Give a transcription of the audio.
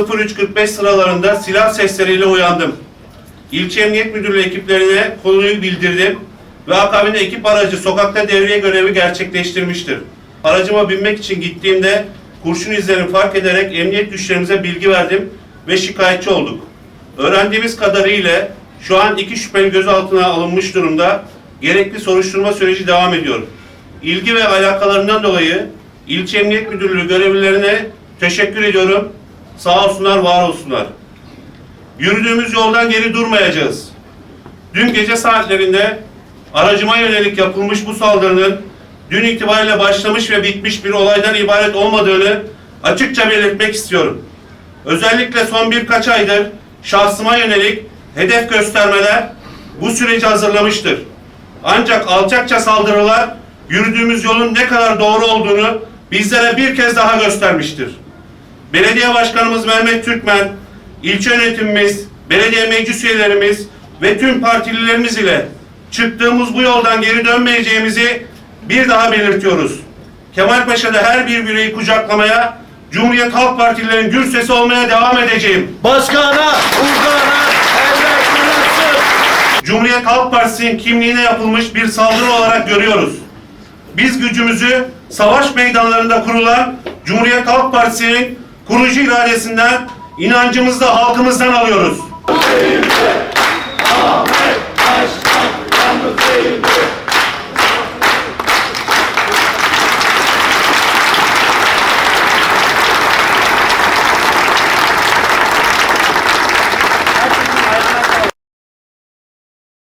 03.45 sıralarında silah sesleriyle uyandım. İlçe Emniyet Müdürlüğü ekiplerine konuyu bildirdim ve akabinde ekip aracı sokakta devriye görevi gerçekleştirmiştir. Aracıma binmek için gittiğimde kurşun izlerini fark ederek emniyet güçlerimize bilgi verdim ve şikayetçi olduk. Öğrendiğimiz kadarıyla şu an iki şüpheli gözaltına alınmış durumda. Gerekli soruşturma süreci devam ediyor. İlgi ve alakalarından dolayı İlçe Emniyet Müdürlüğü görevlilerine teşekkür ediyorum. Sağ olsunlar, var olsunlar. Yürüdüğümüz yoldan geri durmayacağız. Dün gece saatlerinde aracıma yönelik yapılmış bu saldırının dün itibariyle başlamış ve bitmiş bir olaydan ibaret olmadığını açıkça belirtmek istiyorum. Özellikle son birkaç aydır şahsıma yönelik hedef göstermeler bu süreci hazırlamıştır. Ancak alçakça saldırılar yürüdüğümüz yolun ne kadar doğru olduğunu bizlere bir kez daha göstermiştir. Belediye Başkanımız Mehmet Türkmen, ilçe yönetimimiz, belediye meclis üyelerimiz ve tüm partililerimiz ile çıktığımız bu yoldan geri dönmeyeceğimizi bir daha belirtiyoruz. Kemalpaşa'da her bir bireyi kucaklamaya, Cumhuriyet Halk Partililerin gür sesi olmaya devam edeceğim. Başkana, Urgan'a. Cumhuriyet Halk Partisi'nin kimliğine yapılmış bir saldırı olarak görüyoruz. Biz gücümüzü savaş meydanlarında kurulan Cumhuriyet Halk Partisi'nin kurucu iradesinden, inancımızda halkımızdan alıyoruz. Ahmet Başkan yalnız değildi.